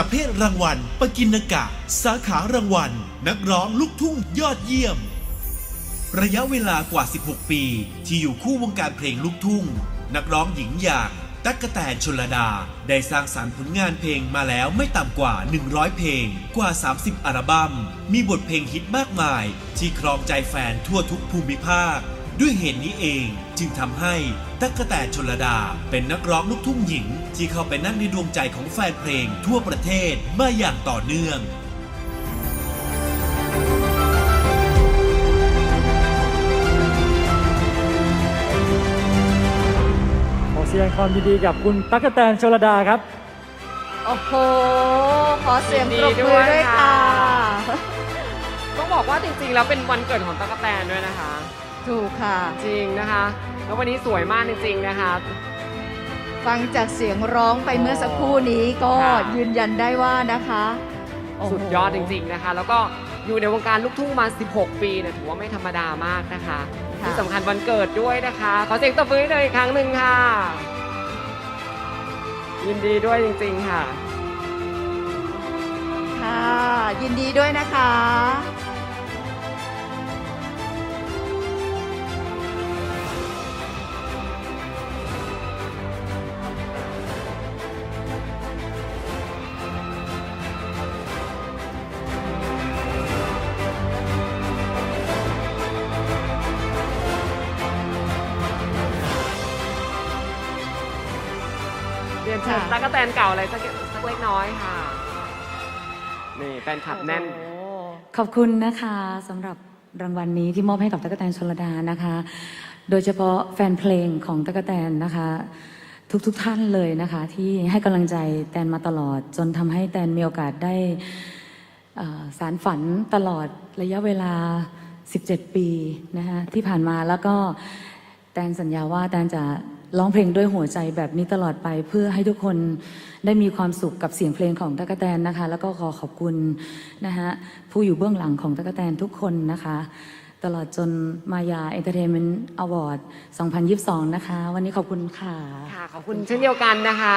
ประเภทรางวัล ปกินกะ สาขารางวัล นักร้องลูกทุ่งยอดเยี่ยม ระยะเวลากว่า 16 ปี ที่อยู่คู่วงการเพลงลูกทุ่ง นักร้องหญิงอย่างตั๊กกแตนชลดา ได้สร้างสารรค์ผลงานเพลงมาแล้วไม่ต่ำกว่า 100 เพลง กว่า 30 อัลบัม้ม มีบทเพลงฮิตมากมาย ที่ครองใจแฟนทั่วทุกภูมิภาค ด้วยเหตุนี้เองจึงทำให้ตั๊กกะแตนชลดาเป็นนักร้องลูกทุ่งหญิง ที่เข้าไปนั่งในดวงใจของแฟนเพลงทั่วประเทศมาอย่างต่อเนื่องขอแสดงความยินดีกับคุณตั๊กแตนชลดาครับ โอ้โห ขอเสียงปรบยินดีมืด้อวยด้วยค่ะค่ะ ต้องบอกว่าจริงๆ แล้วเป็นวันเกิดของตั๊กแตนด้วยนะคะ ถูกค่ะ จริงนะคะ แล้ววันนี้สวยมากจริงๆนะคะ ฟังจากเสียงร้องไปเมื่อสักครู่นี้ก็ค่ะ ยืนยันได้ว่านะคะโโหสุดยอดจริงๆนะคะ แล้วก็อยู่ในวงการลูกทุ่งมา 16 ปีเนี่ยถือว่าไม่ธรรมดามากนะคะค่ะที่สำคัญวันเกิดด้วยนะคะ ขอเสียงตบมือให้เลยอีกครั้งหนึ่งค่ะ ยินดีด้วยจริงๆค่ะ ค่ะ ยินดีด้วยนะคะ เรียนเชิญค่ะตั๊กแตนเก่าอะไรสักสักเล็กน้อยค่ะ นี่แฟนคลับแน่น โอ้โหขอบคุณนะคะสำหรับรางวัลนี้ที่มอบให้กับตั๊กแตนชลดานะคะ โดยเฉพาะแฟนเพลงของตั๊กแตนนะคะ ทุกๆทท่านเลยนะคะ ที่ให้กำลังใจแตนมาตลอด จนทำให้แตนมีโอกาสได้เอ่อสารฝันตลอดระยะเวลา 17 ปีนะคะที่ผ่านมาแล้วก็แตนสัญญาว่าแตนจะ ร้องเพลงด้วยหัวใจแบบนี้ตลอดไป เพื่อให้ทุกคนได้มีความสุขกับเสียงเพลงของตะกะแตนนะคะ แล้วก็ขอขอบคุณนะคะผู้อยู่เบื้องหลังของตะกะแตนทุกคนนะคะ ตลอดจนมายาเอนเตอร์เทนเมนต์อวอร์ด 2022 นะคะ วันนี้ขอบคุณค่ะ ค่ะ ขอบคุณเช่นเดียวกันนะคะ